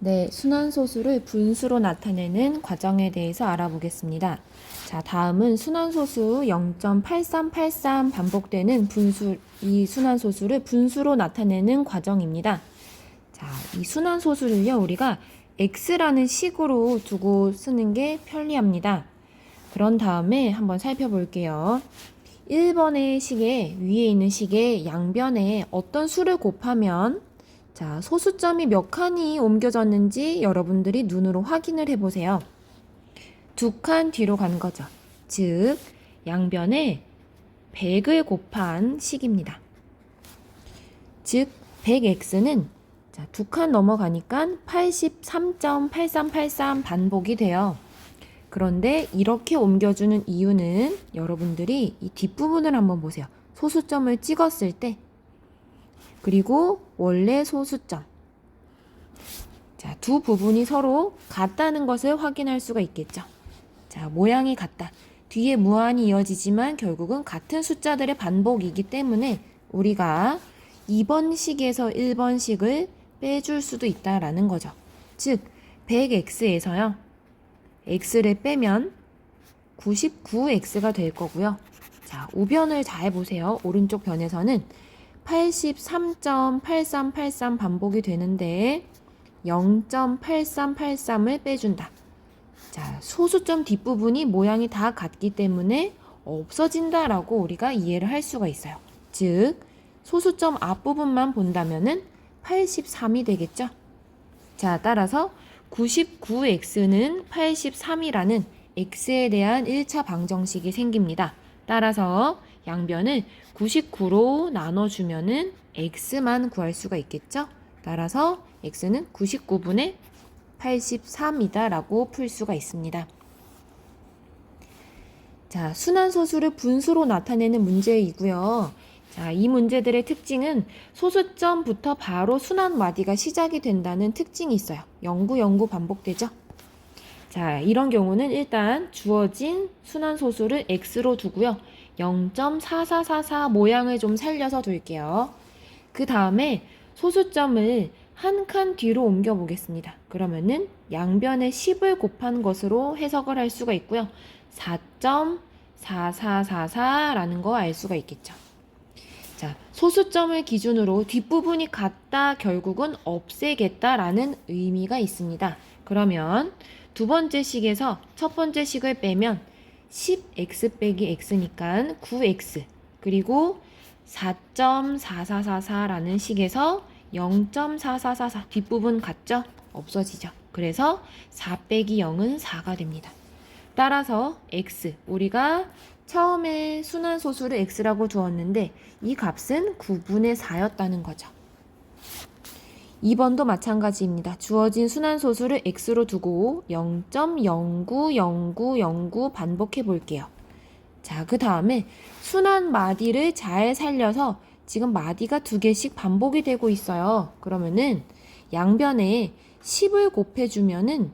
네, 순환소수를 분수로 나타내는 과정에 대해서 알아보겠습니다. 자, 다음은 순환소수 0.8383 반복되는 분수, 이 순환소수를 분수로 나타내는 과정입니다. 자, 이 순환소수를요, 우리가 x라는 식으로 두고 쓰는 게 편리합니다. 그런 다음에 한번 살펴볼게요. 1번의 식에, 위에 있는 식의 양변에 어떤 수를 곱하면 자, 소수점이 몇 칸이 옮겨졌는지 여러분들이 눈으로 확인을 해보세요. 두 칸 뒤로 간 거죠. 즉, 양변에 100을 곱한 식입니다. 즉, 100x는 자, 두 칸 넘어가니까 83.8383 반복이 돼요. 그런데 이렇게 옮겨주는 이유는 여러분들이 이 뒷부분을 한번 보세요. 소수점을 찍었을 때 그리고 원래 소수점. 자, 두 부분이 서로 같다는 것을 확인할 수가 있겠죠. 자, 모양이 같다. 뒤에 무한히 이어지지만 결국은 같은 숫자들의 반복이기 때문에 우리가 2번 식에서 1번 식을 빼줄 수도 있다라는 거죠. 즉, 100x에서요. x를 빼면 99x가 될 거고요. 자, 우변을 잘 보세요. 오른쪽 변에서는 83.8383 반복이 되는데 0.8383을 빼준다. 자, 소수점 뒷부분이 모양이 다 같기 때문에 없어진다라고 우리가 이해를 할 수가 있어요. 즉, 소수점 앞부분만 본다면은 83이 되겠죠? 자, 따라서 99x는 83이라는 x에 대한 1차 방정식이 생깁니다. 따라서 양변을 99로 나눠주면은 x만 구할 수가 있겠죠? 따라서 x는 99분의 83이다 라고 풀 수가 있습니다. 자, 순환소수를 분수로 나타내는 문제이고요. 자, 이 문제들의 특징은 소수점부터 바로 순환 마디가 시작이 된다는 특징이 있어요. 영구 영구 반복되죠. 자, 이런 경우는 일단 주어진 순환소수를 x로 두고요. 0.4444 모양을 좀 살려서 둘게요. 그 다음에 소수점을 한 칸 뒤로 옮겨 보겠습니다. 그러면은 양변에 10을 곱한 것으로 해석을 할 수가 있고요. 4.4444라는 거 알 수가 있겠죠. 자, 소수점을 기준으로 뒷부분이 같다 결국은 없애겠다라는 의미가 있습니다. 그러면 두 번째 식에서 첫 번째 식을 빼면 10x 빼기 x니까 9x 그리고 4.4444라는 식에서 0.4444 뒷부분 같죠? 없어지죠. 그래서 4 빼기 0은 4가 됩니다. 따라서 x 우리가 처음에 순환소수를 x라고 두었는데 이 값은 9분의 4였다는 거죠. 2번도 마찬가지입니다. 주어진 순환소수를 x로 두고 0.090909 반복해 볼게요. 자, 그 다음에 순환 마디를 잘 살려서 지금 마디가 두 개씩 반복이 되고 있어요. 그러면은 양변에 10을 곱해주면은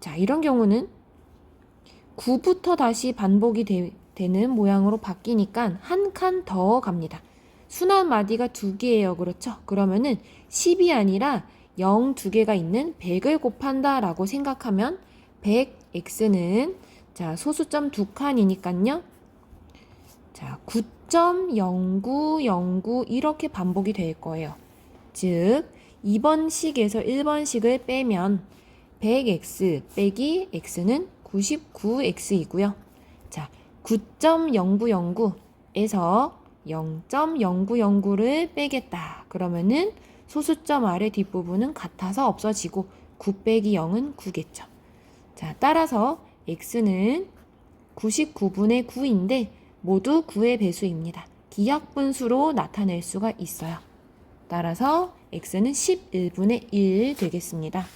자, 이런 경우는 9부터 다시 반복이 되, 되는 모양으로 바뀌니까 한 칸 더 갑니다. 순환 마디가 두 개예요. 그렇죠? 그러면은 10이 아니라 0 두 개가 있는 100을 곱한다 라고 생각하면 100x는 자, 소수점 두 칸이니까요. 자, 9.0909 이렇게 반복이 될 거예요. 즉, 2번 식에서 1번 식을 빼면 100x 빼기 x는 99x이고요. 자, 9.0909에서 0.0909를 빼겠다. 그러면은 소수점 아래 뒷부분은 같아서 없어지고 9 빼기 0은 9겠죠. 자, 따라서 x는 99분의 9인데 모두 9의 배수입니다. 기하분수로 나타낼 수가 있어요. 따라서 x는 11분의 1 되겠습니다.